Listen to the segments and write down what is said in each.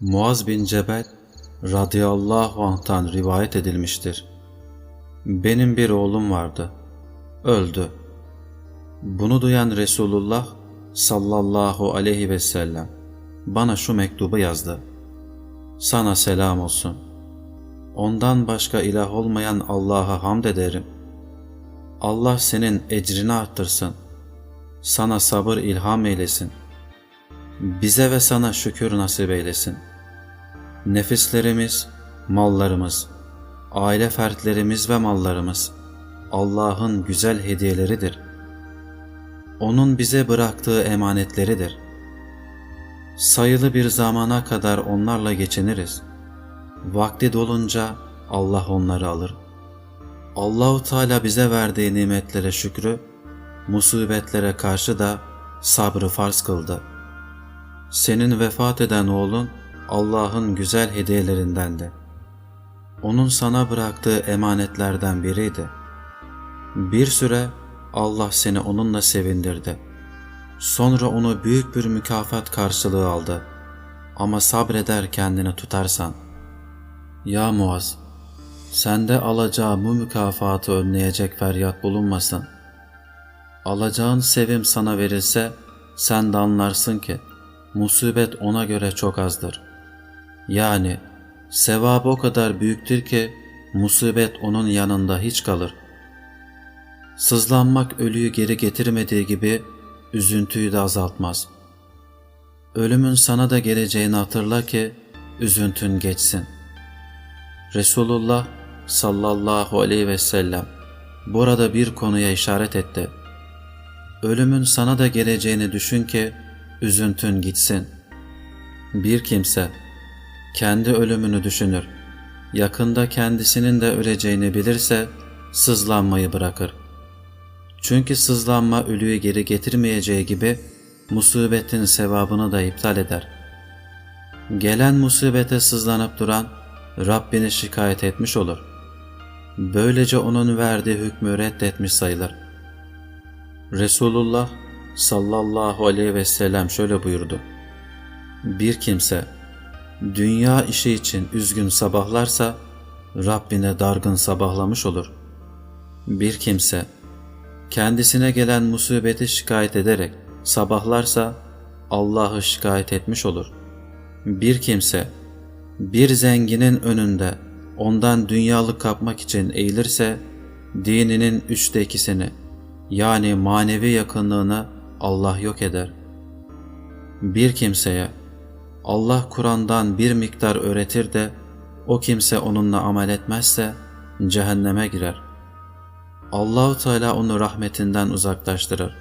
Muaz bin Cebel radıyallahu anh'tan rivayet edilmiştir. Benim bir oğlum vardı. Öldü. Bunu duyan Resulullah sallallahu aleyhi ve sellem bana şu mektubu yazdı. Sana selam olsun. Ondan başka ilah olmayan Allah'a hamd ederim. Allah senin ecrini arttırsın. Sana sabır ilham eylesin. Bize ve sana şükür nasip eylesin. Nefislerimiz, mallarımız, aile fertlerimiz ve mallarımız Allah'ın güzel hediyeleridir. Onun bize bıraktığı emanetleridir. Sayılı bir zamana kadar onlarla geçiniriz. Vakti dolunca Allah onları alır. Allahu Teala bize verdiği nimetlere şükrü, musibetlere karşı da sabrı farz kıldı. Senin vefat eden oğlun Allah'ın güzel hediyelerindendi. Onun sana bıraktığı emanetlerden biriydi. Bir süre Allah seni onunla sevindirdi. Sonra onu büyük bir mükafat karşılığı aldı. Ama sabreder kendini tutarsan. Ya Muaz, sende alacağı bu mükafatı önleyecek feryat bulunmasın. Alacağın sevim sana verilse sen de anlarsın ki musibet ona göre çok azdır. Yani sevabı o kadar büyüktür ki musibet onun yanında hiç kalır. Sızlanmak ölüyü geri getirmediği gibi üzüntüyü de azaltmaz. Ölümün sana da geleceğini hatırla ki üzüntün geçsin. Resulullah sallallahu aleyhi ve sellem burada bir konuya işaret etti. Ölümün sana da geleceğini düşün ki üzüntün gitsin. Bir kimse kendi ölümünü düşünür, yakında kendisinin de öleceğini bilirse sızlanmayı bırakır. Çünkü sızlanma ölüyü geri getirmeyeceği gibi musibetin sevabını da iptal eder. Gelen musibete sızlanıp duran Rabbini şikayet etmiş olur. Böylece onun verdiği hükmü reddetmiş sayılır. Resulullah sallallahu aleyhi ve sellem şöyle buyurdu. Bir kimse dünya işi için üzgün sabahlarsa Rabbine dargın sabahlamış olur. Bir kimse kendisine gelen musibeti şikayet ederek sabahlarsa Allah'ı şikayet etmiş olur. Bir kimse bir zenginin önünde ondan dünyalık kapmak için eğilirse dininin üçte ikisini yani manevi yakınlığını Allah yok eder. Bir kimseye Allah Kur'an'dan bir miktar öğretir de o kimse onunla amel etmezse cehenneme girer. Allahu Teala onu rahmetinden uzaklaştırır.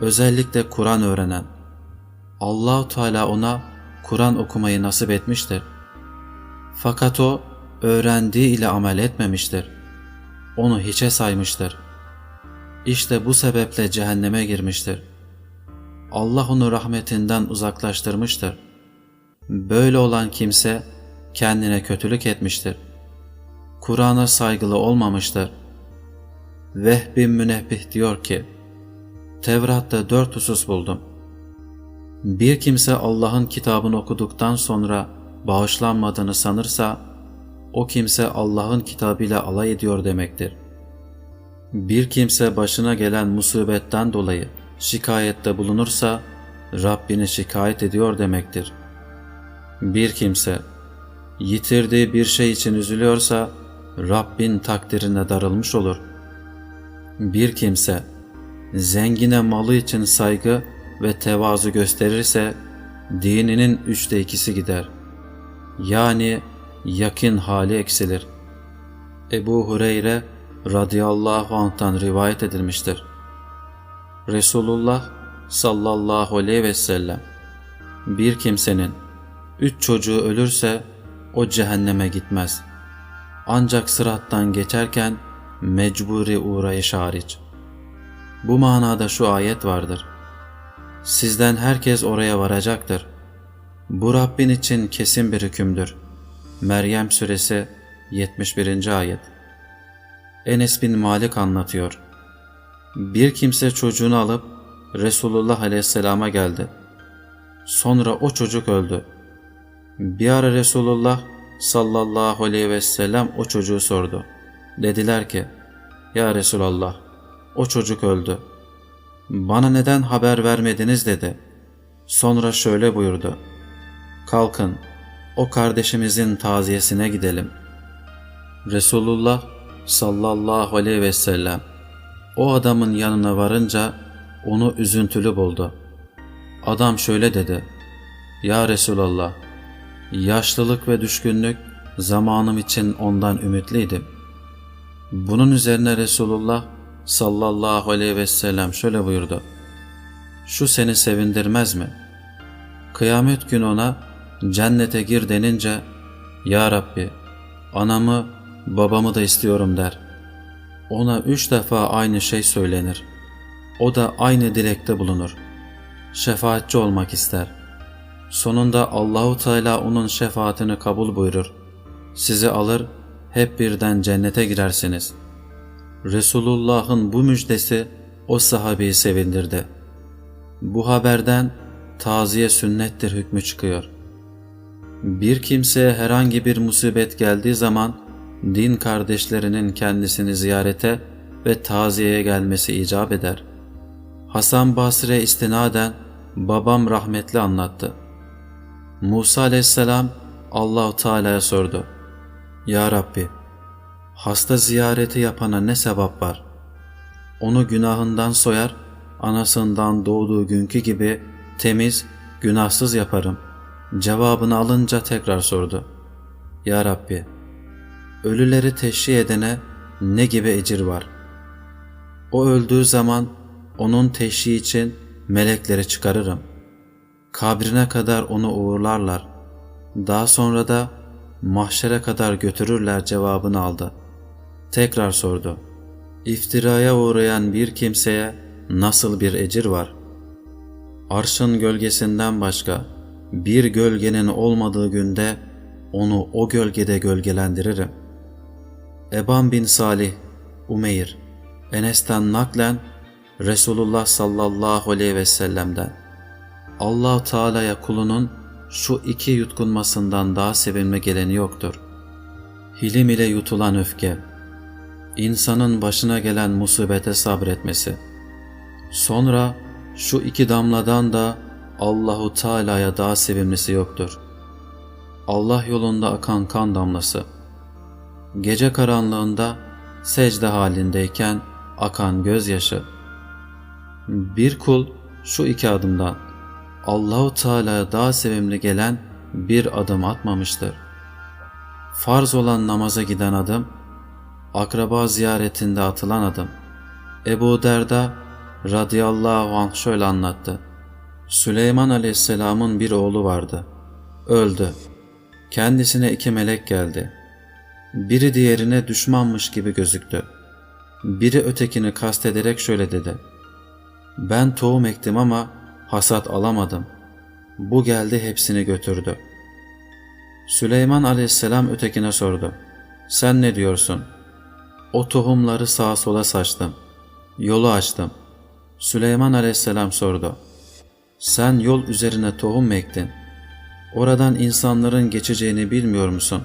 Özellikle Kur'an öğrenen Allahu Teala ona Kur'an okumayı nasip etmiştir. Fakat o öğrendiği ile amel etmemiştir. Onu hiçe saymıştır. İşte bu sebeple cehenneme girmiştir. Allah onu rahmetinden uzaklaştırmıştır. Böyle olan kimse kendine kötülük etmiştir. Kur'an'a saygılı olmamıştır. Vehb bin Münebbih diyor ki, Tevrat'ta dört husus buldum. Bir kimse Allah'ın kitabını okuduktan sonra bağışlanmadığını sanırsa, o kimse Allah'ın kitabıyla alay ediyor demektir. Bir kimse başına gelen musibetten dolayı şikayette bulunursa, Rabbini şikayet ediyor demektir. Bir kimse yitirdiği bir şey için üzülüyorsa, Rabbin takdirine darılmış olur. Bir kimse zengine malı için saygı ve tevazu gösterirse, dininin üçte ikisi gider. Yani yakin hali eksilir. Ebu Hureyre radıyallahu anh'tan rivayet edilmiştir. Resulullah sallallahu aleyhi ve sellem bir kimsenin üç çocuğu ölürse o cehenneme gitmez. Ancak sırattan geçerken mecburi uğrayış hariç. Bu manada şu ayet vardır. Sizden herkes oraya varacaktır. Bu Rabbin için kesin bir hükümdür. Meryem Suresi 71. Ayet Enes bin Malik anlatıyor. Bir kimse çocuğunu alıp Resulullah Aleyhisselam'a geldi. Sonra o çocuk öldü. Bir ara Resulullah sallallahu aleyhi ve sellem o çocuğu sordu. Dediler ki, Ya Resulallah, o çocuk öldü. Bana neden haber vermediniz dedi. Sonra şöyle buyurdu. Kalkın, o kardeşimizin taziyesine gidelim. Resulullah sallallahu aleyhi ve sellem o adamın yanına varınca onu üzüntülü buldu. Adam şöyle dedi. Ya Resulallah, yaşlılık ve düşkünlük zamanım için ondan ümitliydim. Bunun üzerine Resulullah sallallahu aleyhi ve sellem şöyle buyurdu. Şu seni sevindirmez mi? Kıyamet gün ona cennete gir denince Ya Rabbi anamı babamı da istiyorum der. Ona üç defa aynı şey söylenir. O da aynı dilekte bulunur. Şefaatçi olmak ister. Sonunda Allahu Teala onun şefaatini kabul buyurur. Sizi alır, hep birden cennete girersiniz. Resulullah'ın bu müjdesi o sahabeyi sevindirdi. Bu haberden taziye sünnettir hükmü çıkıyor. Bir kimseye herhangi bir musibet geldiği zaman din kardeşlerinin kendisini ziyarete ve taziyeye gelmesi icap eder. Hasan Basri'ye istinaden babam rahmetli anlattı. Musa aleyhisselam Allahu Teala'ya sordu. Ya Rabbi, hasta ziyareti yapana ne sevap var? Onu günahından soyar, anasından doğduğu günkü gibi temiz, günahsız yaparım. Cevabını alınca tekrar sordu. Ya Rabbi, ölüleri teşhi edene ne gibi ecir var? O öldüğü zaman onun teşhi için melekleri çıkarırım. Kabrine kadar onu uğurlarlar. Daha sonra da mahşere kadar götürürler cevabını aldı. Tekrar sordu. İftiraya uğrayan bir kimseye nasıl bir ecir var? Arşın gölgesinden başka bir gölgenin olmadığı günde onu o gölgede gölgelendiririm. Eban bin Salih, Umeyr, Enes'ten naklen Resulullah sallallahu aleyhi ve sellem'den allah Teala'ya kulunun şu iki yutkunmasından daha sevinme geleni yoktur. Hilim ile yutulan öfke, insanın başına gelen musibete sabretmesi. Sonra şu iki damladan da Allahu Teala'ya daha sevinmesi yoktur. Allah yolunda akan kan damlası. Gece karanlığında secde halindeyken akan gözyaşı. Bir kul şu iki adımdan Allahu Teala'ya daha sevimli gelen bir adım atmamıştır. Farz olan namaza giden adım, akraba ziyaretinde atılan adım. Ebu Derda radıyallahu anh şöyle anlattı. Süleyman aleyhisselamın bir oğlu vardı. Öldü. Kendisine iki melek geldi. Biri diğerine düşmanmış gibi gözüktü. Biri ötekini kastederek şöyle dedi. Ben tohum ektim ama hasat alamadım. Bu geldi hepsini götürdü. Süleyman aleyhisselam ötekine sordu. Sen ne diyorsun? O tohumları sağa sola saçtım. Yolu açtım. Süleyman aleyhisselam sordu. Sen yol üzerine tohum mu ektin? Oradan insanların geçeceğini bilmiyor musun?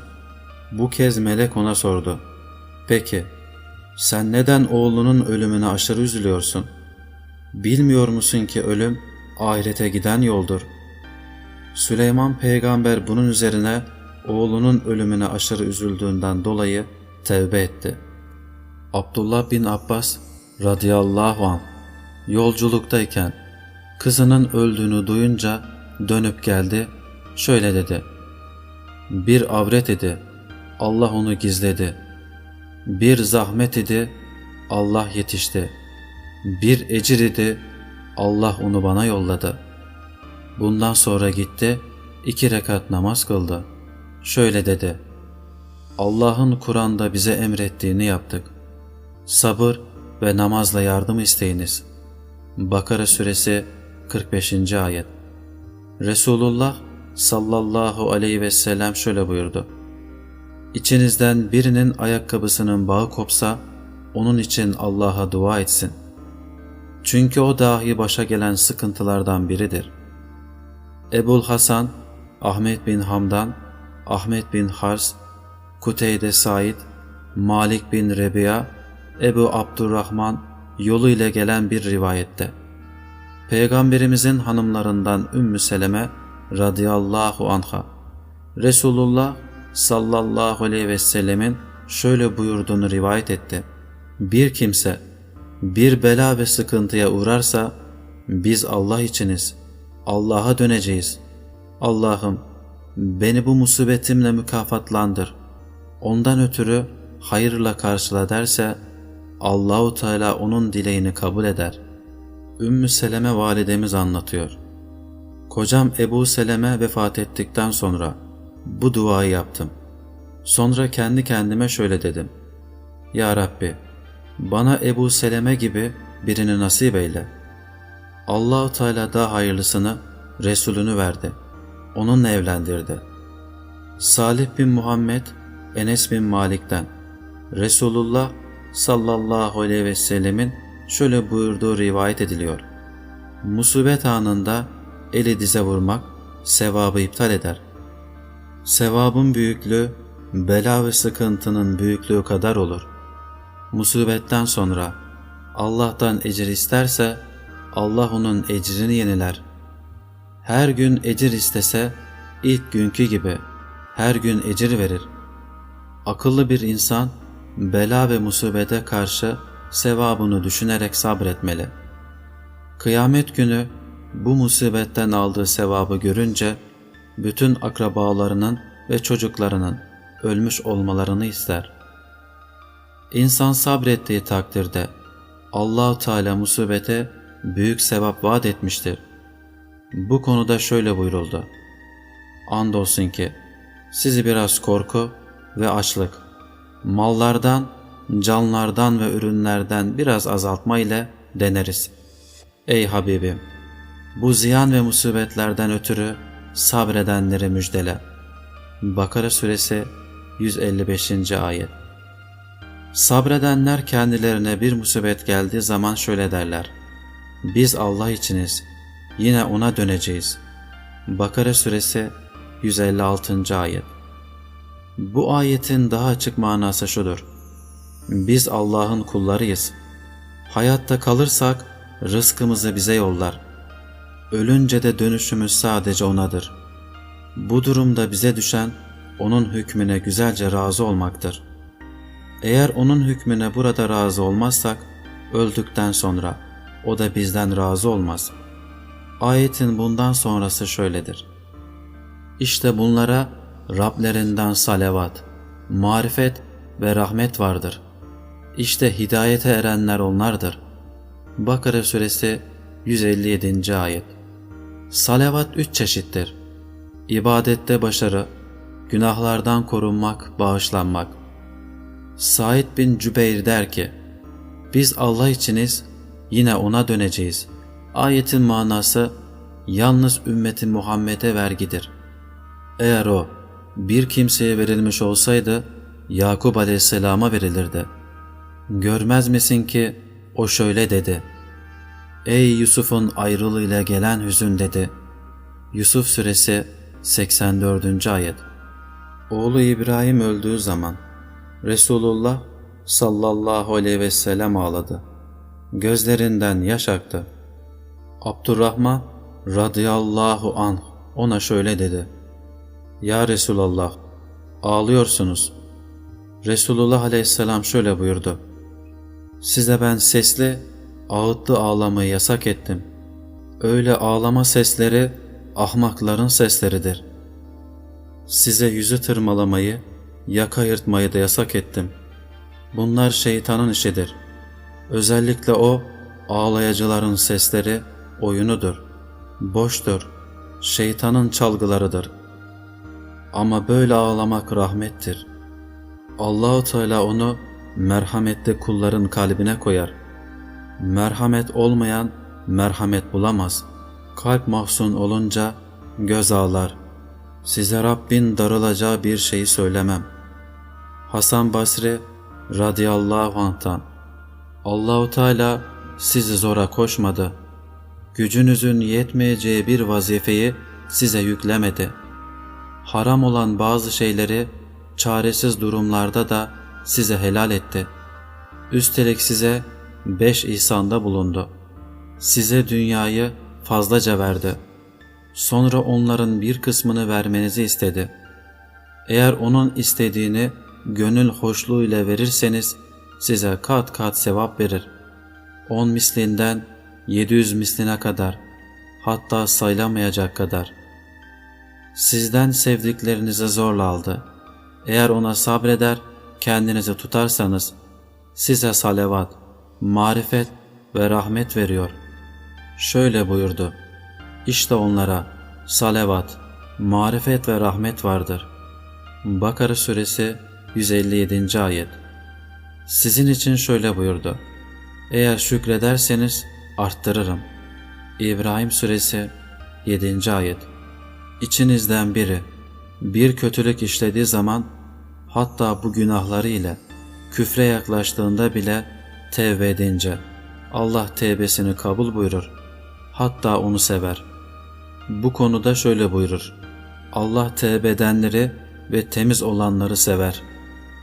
Bu kez melek ona sordu. Peki, sen neden oğlunun ölümüne aşırı üzülüyorsun? Bilmiyor musun ki ölüm ahirete giden yoldur. Süleyman peygamber bunun üzerine oğlunun ölümüne aşırı üzüldüğünden dolayı tevbe etti. Abdullah bin Abbas radıyallahu anh yolculuktayken kızının öldüğünü duyunca dönüp geldi şöyle dedi. Bir avret idi Allah onu gizledi. Bir zahmet idi Allah yetişti. Bir ecir idi Allah onu bana yolladı. Bundan sonra gitti, iki rekat namaz kıldı. Şöyle dedi, Allah'ın Kur'an'da bize emrettiğini yaptık. Sabır ve namazla yardım isteyiniz. Bakara suresi 45. ayet. Resulullah sallallahu aleyhi ve sellem şöyle buyurdu. İçinizden birinin ayakkabısının bağı kopsa, onun için Allah'a dua etsin. Çünkü o dahi başa gelen sıkıntılardan biridir. Ebul Hasan Ahmet bin Hamdan, Ahmet bin Hars, Kuteyde Said, Malik bin Rebiya, Ebu Abdurrahman yolu ile gelen bir rivayette. Peygamberimizin hanımlarından Ümmü Seleme radıyallahu anha, Resulullah sallallahu aleyhi ve sellemin şöyle buyurduğunu rivayet etti. Bir kimse bir bela ve sıkıntıya uğrarsa biz Allah içiniz, Allah'a döneceğiz. Allah'ım beni bu musibetimle mükafatlandır. Ondan ötürü hayırla karşıla derse Allahu Teala onun dileğini kabul eder. Ümmü Seleme validemiz anlatıyor. Kocam Ebu Seleme vefat ettikten sonra bu duayı yaptım. Sonra kendi kendime şöyle dedim. Ya Rabbi, bana Ebu Seleme gibi birini nasip eyle. Allahu Teala daha hayırlısını Resulünü verdi. Onunla evlendirdi. Salih bin Muhammed, Enes bin Malik'ten Resulullah sallallahu aleyhi ve sellemin şöyle buyurduğu rivayet ediliyor. Musibet anında eli dize vurmak sevabı iptal eder. Sevabın büyüklüğü bela ve sıkıntının büyüklüğü kadar olur. Musibetten sonra Allah'tan ecir isterse Allah onun ecrini yeniler. Her gün ecir istese ilk günkü gibi her gün ecir verir. Akıllı bir insan bela ve musibete karşı sevabını düşünerek sabretmeli. Kıyamet günü bu musibetten aldığı sevabı görünce bütün akrabalarının ve çocuklarının ölmüş olmalarını ister. İnsan sabrettiği takdirde Allahu Teala musibete büyük sevap vaat etmiştir. Bu konuda şöyle buyuruldu. Andolsun ki sizi biraz korku ve açlık, mallardan, canlardan ve ürünlerden biraz azaltma ile deneriz. Ey Habibim! Bu ziyan ve musibetlerden ötürü sabredenleri müjdele. Bakara suresi 155. ayet Sabredenler kendilerine bir musibet geldiği zaman şöyle derler. Biz Allah içiniz, yine ona döneceğiz. Bakara suresi 156. ayet Bu ayetin daha açık manası şudur. Biz Allah'ın kullarıyız. Hayatta kalırsak rızkımızı bize yollar. Ölünce de dönüşümüz sadece O'nadır. Bu durumda bize düşen O'nun hükmüne güzelce razı olmaktır. Eğer O'nun hükmüne burada razı olmazsak, öldükten sonra O da bizden razı olmaz. Ayetin bundan sonrası şöyledir. İşte bunlara Rablerinden salavat, marifet ve rahmet vardır. İşte hidayete erenler onlardır. Bakara suresi 157. ayet Salavat üç çeşittir. İbadette başarı, günahlardan korunmak, bağışlanmak. Said bin Cübeyr der ki, Biz Allah içiniz, yine O'na döneceğiz. Ayetin manası, yalnız ümmeti Muhammed'e vergidir. Eğer o, bir kimseye verilmiş olsaydı, Yakup aleyhisselama verilirdi. Görmez misin ki, o şöyle dedi, Ey Yusuf'un ayrılığıyla gelen hüzün dedi. Yusuf suresi 84. ayet Oğlu İbrahim öldüğü zaman Resulullah sallallahu aleyhi ve sellem ağladı. Gözlerinden yaş aktı. Abdurrahman radıyallahu anh ona şöyle dedi. Ya Resulallah ağlıyorsunuz. Resulullah aleyhisselam şöyle buyurdu. Size ben sesli, ağıtlı ağlamayı yasak ettim. Öyle ağlama sesleri ahmakların sesleridir. Size yüzü tırmalamayı, yaka yırtmayı da yasak ettim. Bunlar şeytanın işidir. Özellikle o ağlayıcıların sesleri oyunudur, boştur, şeytanın çalgılarıdır. Ama böyle ağlamak rahmettir. Allahu Teala onu merhametli kulların kalbine koyar. Merhamet olmayan merhamet bulamaz. Kalp mahzun olunca göz ağlar. Size Rabbin darılacağı bir şeyi söylemem. Hasan Basri radıyallahu anh'tan Allahu Teala sizi zora koşmadı. Gücünüzün yetmeyeceği bir vazifeyi size yüklemedi. haram olan bazı şeyleri çaresiz durumlarda da size helal etti. Üstelik size beş ihsanda bulundu. Size dünyayı fazlaca verdi. Sonra onların bir kısmını vermenizi istedi. Eğer onun istediğini gönül hoşluğu ile verirseniz size kat kat sevap verir. On mislinden 700 misline kadar hatta sayılamayacak kadar. Sizden sevdiklerinizi zorla aldı. Eğer ona sabreder, kendinizi tutarsanız size salavat, marifet ve rahmet veriyor. Şöyle buyurdu. İşte onlara salavat, marifet ve rahmet vardır. Bakara suresi 157. ayet. Sizin için şöyle buyurdu. Eğer şükrederseniz arttırırım. İbrahim suresi 7. ayet. İçinizden biri bir kötülük işlediği zaman hatta bu günahları ile küfre yaklaştığında bile tevbe edince Allah tevbesini kabul buyurur. Hatta onu sever. Bu konuda şöyle buyurur. Allah tevbe edenleri ve temiz olanları sever.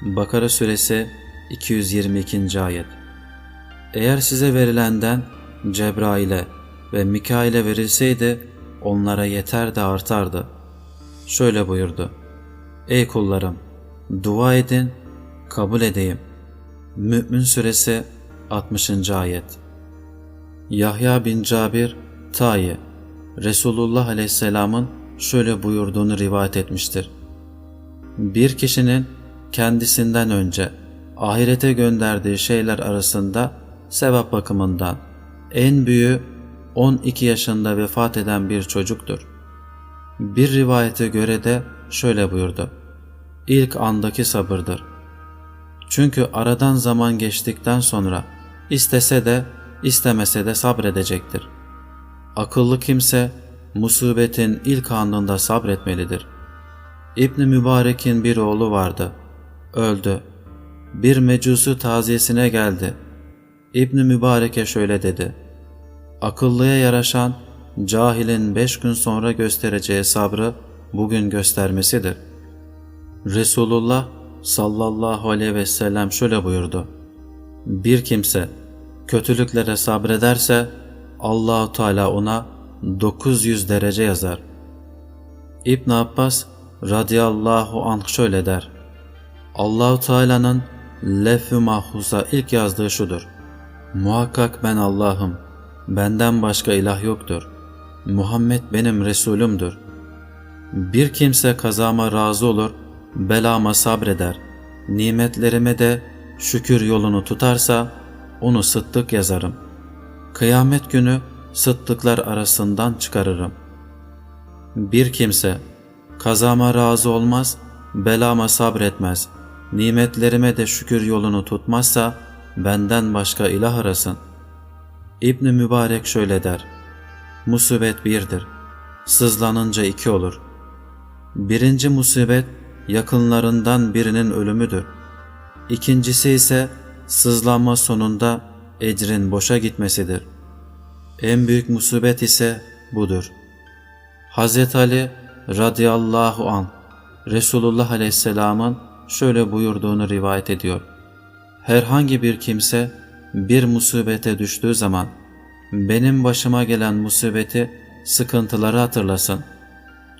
Bakara suresi 222. ayet. Eğer size verilenden Cebrail'e ve Mikail'e verilseydi onlara yeter de artardı. Şöyle buyurdu. Ey kullarım! Dua edin, kabul edeyim. Mü'min Suresi 60. Ayet Yahya bin Cabir Tayi Resulullah Aleyhisselam'ın şöyle buyurduğunu rivayet etmiştir. Bir kişinin kendisinden önce ahirete gönderdiği şeyler arasında sevap bakımından en büyüğü 12 yaşında vefat eden bir çocuktur. Bir rivayete göre de şöyle buyurdu. İlk andaki sabırdır. Çünkü aradan zaman geçtikten sonra istese de istemese de sabredecektir. Akıllı kimse musibetin ilk anında sabretmelidir. İbn Mübarek'in bir oğlu vardı. Öldü. Bir mecusu taziyesine geldi. İbn Mübarek'e şöyle dedi. Akıllıya yaraşan cahilin beş gün sonra göstereceği sabrı bugün göstermesidir. Resulullah sallallahu aleyhi ve sellem şöyle buyurdu. Bir kimse kötülüklere sabrederse Allahu Teala ona 900 derece yazar. İbn Abbas radıyallahu anh şöyle der. Allahu Teala'nın lef-ü mahfuza ilk yazdığı şudur. Muhakkak ben Allah'ım, benden başka ilah yoktur. Muhammed benim Resulümdür. Bir kimse kazama razı olur, belama sabreder, nimetlerime de şükür yolunu tutarsa, onu sıddık yazarım. Kıyamet günü sıddıklar arasından çıkarırım. Bir kimse kazama razı olmaz, belama sabretmez, nimetlerime de şükür yolunu tutmazsa benden başka ilah arasın. İbn Mübarek şöyle der. Musibet birdir. Sızlanınca iki olur. Birinci musibet yakınlarından birinin ölümüdür. İkincisi ise sızlanma sonunda ecrin boşa gitmesidir. En büyük musibet ise budur. Hz. Ali radıyallahu an Resulullah aleyhisselamın şöyle buyurduğunu rivayet ediyor. Herhangi bir kimse bir musibete düştüğü zaman benim başıma gelen musibeti, sıkıntıları hatırlasın.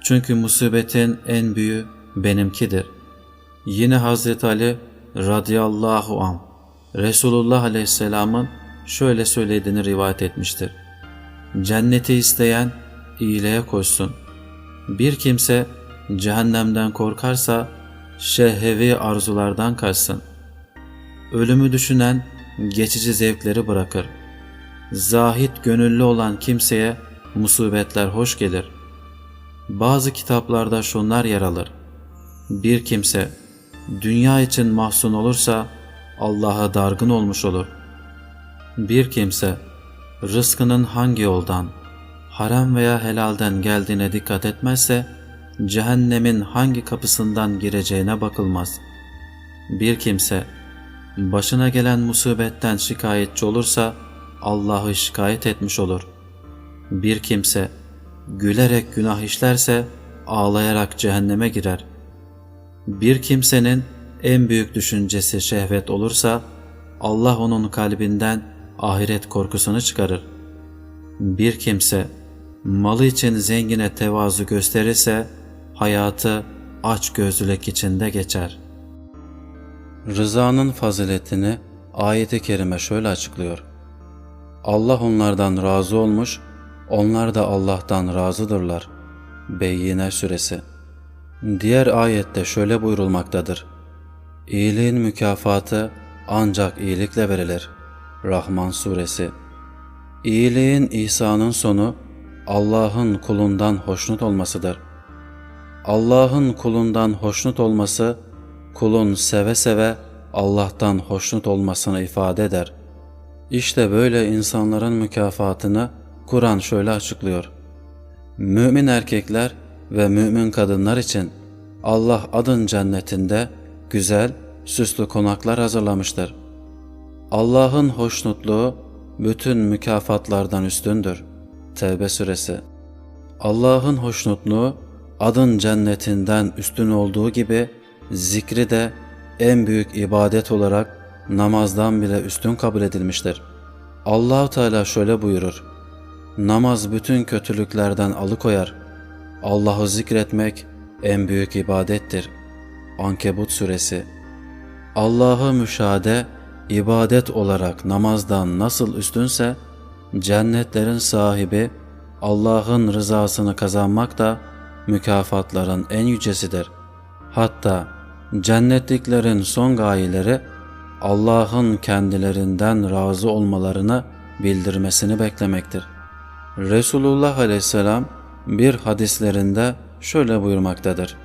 Çünkü musibetin en büyüğü benimkidir. Yine Hazreti Ali radıyallahu an Resulullah aleyhisselamın şöyle söylediğini rivayet etmiştir. Cenneti isteyen iyiliğe koşsun. Bir kimse cehennemden korkarsa şehvevi arzulardan kaçsın. Ölümü düşünen geçici zevkleri bırakır. Zahit gönüllü olan kimseye musibetler hoş gelir. Bazı kitaplarda şunlar yer alır. Bir kimse dünya için mahzun olursa Allah'a dargın olmuş olur. Bir kimse rızkının hangi yoldan, haram veya helalden geldiğine dikkat etmezse cehennemin hangi kapısından gireceğine bakılmaz. Bir kimse başına gelen musibetten şikayetçi olursa Allah'ı şikayet etmiş olur. Bir kimse gülerek günah işlerse ağlayarak cehenneme girer. Bir kimsenin en büyük düşüncesi şehvet olursa Allah onun kalbinden ahiret korkusunu çıkarır. Bir kimse malı için zengine tevazu gösterirse hayatı aç gözlülük içinde geçer. Rızanın faziletini ayeti kerime şöyle açıklıyor. Allah onlardan razı olmuş, onlar da Allah'tan razıdırlar. Beyyine Suresi Diğer ayette şöyle buyurulmaktadır. İyiliğin mükafatı ancak iyilikle verilir. Rahman Suresi İyiliğin ihsanın sonu Allah'ın kulundan hoşnut olmasıdır. Allah'ın kulundan hoşnut olması, kulun seve seve Allah'tan hoşnut olmasını ifade eder. İşte böyle insanların mükafatını Kur'an şöyle açıklıyor. Mümin erkekler ve mümin kadınlar için Allah adın cennetinde güzel, süslü konaklar hazırlamıştır. Allah'ın hoşnutluğu bütün mükafatlardan üstündür. Tevbe suresi. Allah'ın hoşnutluğu adın cennetinden üstün olduğu gibi zikri de en büyük ibadet olarak namazdan bile üstün kabul edilmiştir. Allahu Teala şöyle buyurur. Namaz bütün kötülüklerden alıkoyar. Allah'ı zikretmek en büyük ibadettir. Ankebut suresi. Allah'ı müşahede ibadet olarak namazdan nasıl üstünse cennetlerin sahibi Allah'ın rızasını kazanmak da mükafatların en yücesidir. Hatta cennetliklerin son gayeleri Allah'ın kendilerinden razı olmalarını bildirmesini beklemektir. Resulullah aleyhisselam bir hadislerinde şöyle buyurmaktadır.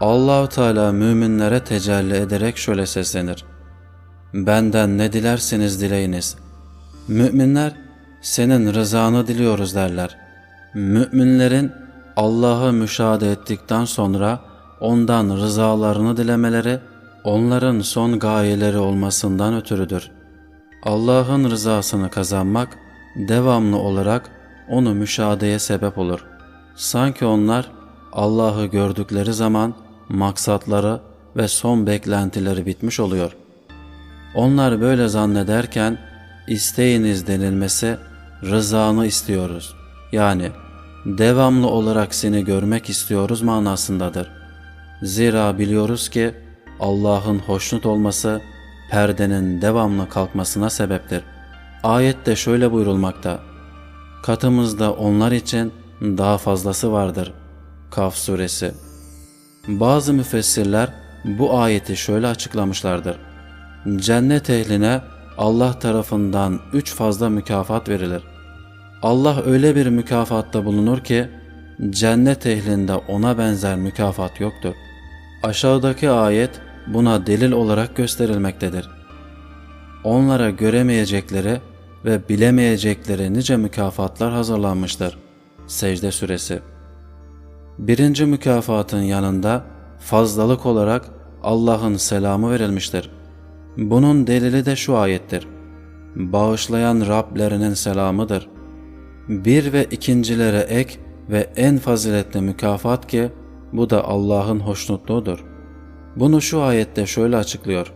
Allahu Teala müminlere tecelli ederek şöyle seslenir. Benden ne dilerseniz dileyiniz. Müminler senin rızanı diliyoruz derler. Müminlerin Allah'ı müşahede ettikten sonra ondan rızalarını dilemeleri onların son gayeleri olmasından ötürüdür. Allah'ın rızasını kazanmak devamlı olarak onu müşahedeye sebep olur. Sanki onlar Allah'ı gördükleri zaman maksatları ve son beklentileri bitmiş oluyor. Onlar böyle zannederken isteyiniz denilmesi rızanı istiyoruz. Yani devamlı olarak seni görmek istiyoruz manasındadır. Zira biliyoruz ki Allah'ın hoşnut olması perdenin devamlı kalkmasına sebeptir. Ayette şöyle buyurulmakta. Katımızda onlar için daha fazlası vardır. Kaf suresi. Bazı müfessirler bu ayeti şöyle açıklamışlardır. Cennet ehline Allah tarafından üç fazla mükafat verilir. Allah öyle bir mükafatta bulunur ki cennet ehlinde ona benzer mükafat yoktur. Aşağıdaki ayet buna delil olarak gösterilmektedir. Onlara göremeyecekleri ve bilemeyecekleri nice mükafatlar hazırlanmıştır. Secde Suresi Birinci mükafatın yanında fazlalık olarak Allah'ın selamı verilmiştir. Bunun delili de şu ayettir. Bağışlayan Rablerinin selamıdır. Bir ve ikincilere ek ve en faziletli mükafat ki bu da Allah'ın hoşnutluğudur. Bunu şu ayette şöyle açıklıyor.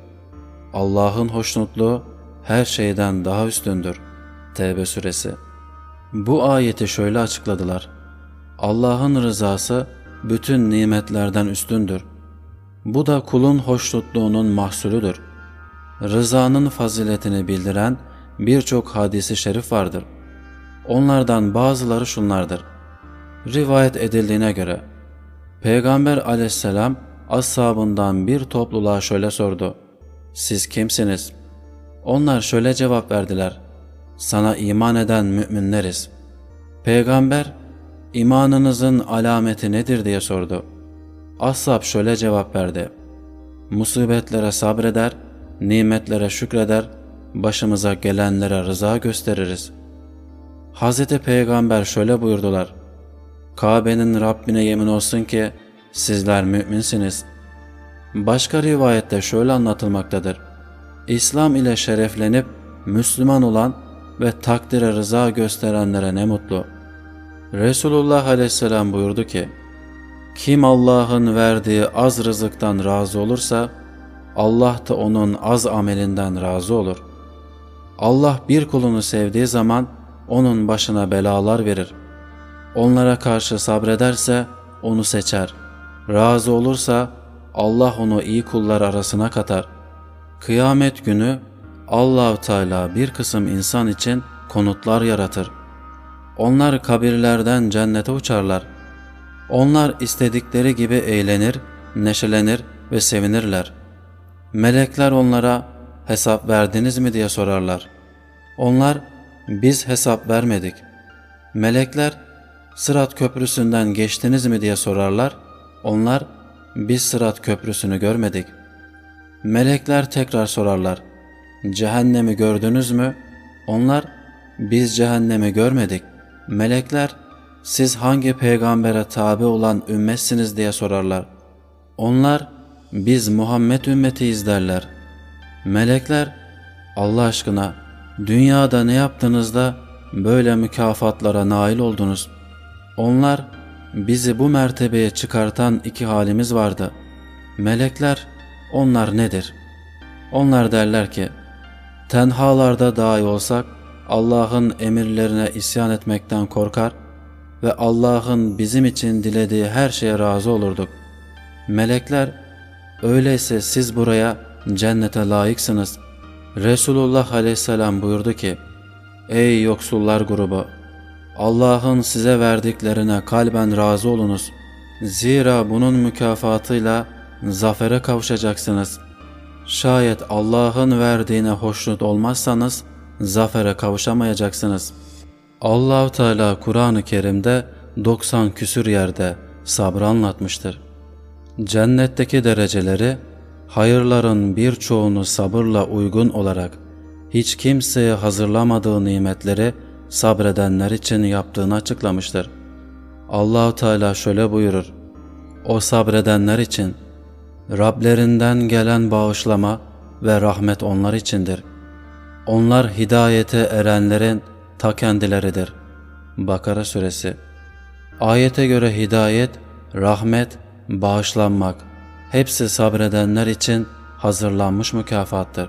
Allah'ın hoşnutluğu her şeyden daha üstündür. Tevbe suresi. Bu ayeti şöyle açıkladılar. Allah'ın rızası bütün nimetlerden üstündür. Bu da kulun hoşnutluğunun mahsulüdür. Rızanın faziletini bildiren birçok hadisi şerif vardır. Onlardan bazıları şunlardır. Rivayet edildiğine göre Peygamber aleyhisselam ashabından bir topluluğa şöyle sordu. Siz kimsiniz? Onlar şöyle cevap verdiler. Sana iman eden müminleriz. Peygamber, imanınızın alameti nedir diye sordu. Ashab şöyle cevap verdi. Musibetlere sabreder, nimetlere şükreder, başımıza gelenlere rıza gösteririz. Hz. Peygamber şöyle buyurdular. Kabe'nin Rabbine yemin olsun ki sizler müminsiniz. Başka rivayette şöyle anlatılmaktadır. İslam ile şereflenip Müslüman olan ve takdire rıza gösterenlere ne mutlu. Resulullah aleyhisselam buyurdu ki, Kim Allah'ın verdiği az rızıktan razı olursa, Allah da onun az amelinden razı olur. Allah bir kulunu sevdiği zaman onun başına belalar verir. Onlara karşı sabrederse onu seçer. Razı olursa Allah onu iyi kullar arasına katar. Kıyamet günü Allahu Teala bir kısım insan için konutlar yaratır. Onlar kabirlerden cennete uçarlar. Onlar istedikleri gibi eğlenir, neşelenir ve sevinirler. Melekler onlara hesap verdiniz mi diye sorarlar. Onlar biz hesap vermedik. Melekler Sırat köprüsünden geçtiniz mi diye sorarlar. Onlar biz Sırat köprüsünü görmedik. Melekler tekrar sorarlar. Cehennemi gördünüz mü? Onlar biz cehennemi görmedik. Melekler siz hangi peygambere tabi olan ümmetsiniz diye sorarlar. Onlar biz Muhammed ümmetiyiz derler. Melekler Allah aşkına dünyada ne yaptınız da böyle mükafatlara nail oldunuz? Onlar bizi bu mertebeye çıkartan iki halimiz vardı. Melekler onlar nedir? Onlar derler ki tenhalarda dahi olsak Allah'ın emirlerine isyan etmekten korkar ve Allah'ın bizim için dilediği her şeye razı olurduk. Melekler, öyleyse siz buraya cennete layıksınız. Resulullah aleyhisselam buyurdu ki, Ey yoksullar grubu! Allah'ın size verdiklerine kalben razı olunuz. Zira bunun mükafatıyla zafere kavuşacaksınız. Şayet Allah'ın verdiğine hoşnut olmazsanız zafere kavuşamayacaksınız. Allahu Teala Kur'an-ı Kerim'de 90 küsür yerde sabrı anlatmıştır. Cennetteki dereceleri hayırların birçoğunu sabırla uygun olarak hiç kimseye hazırlamadığı nimetleri sabredenler için yaptığını açıklamıştır. Allahu Teala şöyle buyurur: O sabredenler için Rablerinden gelen bağışlama ve rahmet onlar içindir. Onlar hidayete erenlerin ta kendileridir. Bakara suresi Ayete göre hidayet, rahmet, bağışlanmak hepsi sabredenler için hazırlanmış mükafattır.